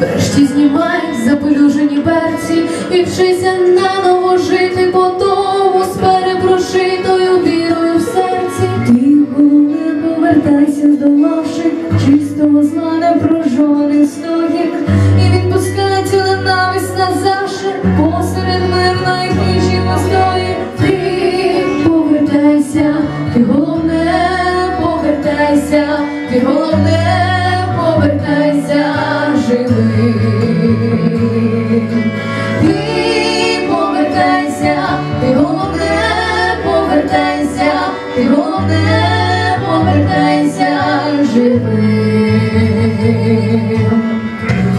Врешті знімають запелюжені берці і вчися наново жити по тому з перепрошитою вірою в серці. Ти не повертайся, здолавши чистого зла непрожоних стогік і відпускай цю ненависть назавше посеред мирної тиші постої. Ти повертайся, ти головне, повертайся, ти головне. Ти головне повертайся живим.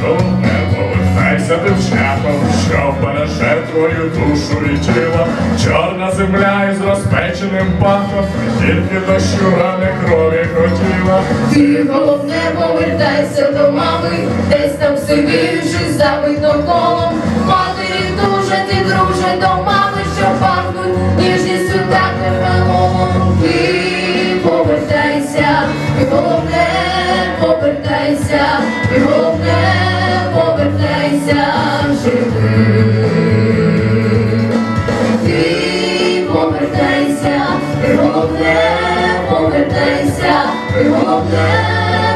Головне, повертайся тим шляхом, що береже твою душу і тіло. Чорна земля із розпеченим пахом, тільки дощу рани крові хотіла. Ти головне повертайся до мами, десь там сивіючи забито колом. Матері дуже ти друже до мами, що пахнуть ніжністю повертайся, ти головне повертайся живим. Ти повертайся, ти головне повертайся,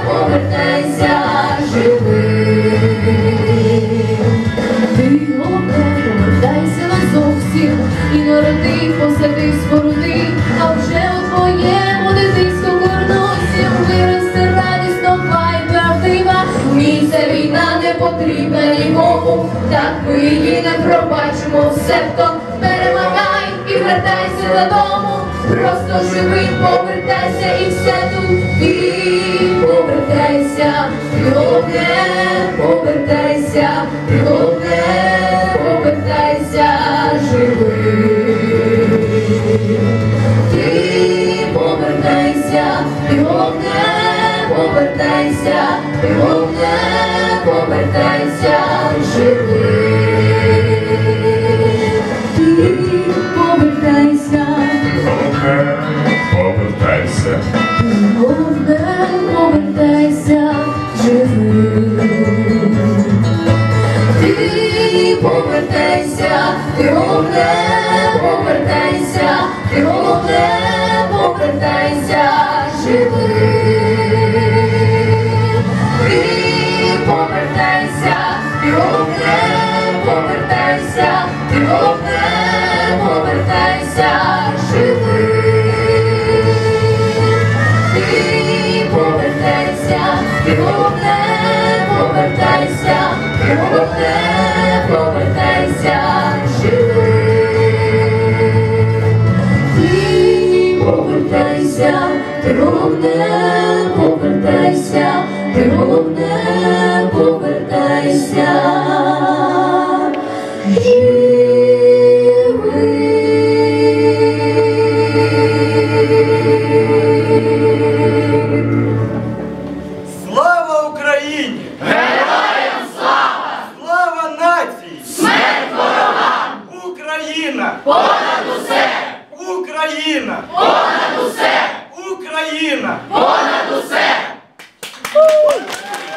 повертайся живим. Ти головне повертайся назовсім і народи, потрібна нікому, так ми її не пробачимо, себто перемагай і вертайся додому. Просто живий, повертайся і все тут ти повертайся, головне повертайся, головне повертайся живим. Ти повертайся, головне повертайся, ти головне повертайся живим. Ти повертайся, Головне, повертайся. Головне, повертайся живим. Ти повертайся, ти головне, повертайся, ти головне, повертайся живим. Ти головне, повертайся живим. Ти повертайся, ти головне, повертайся, ти головне, повертайся. Ти повертайся, ти головне, повертайся, ти головне, повертайся Bona do Sé! Ucraína! Bona do Sé! Uh!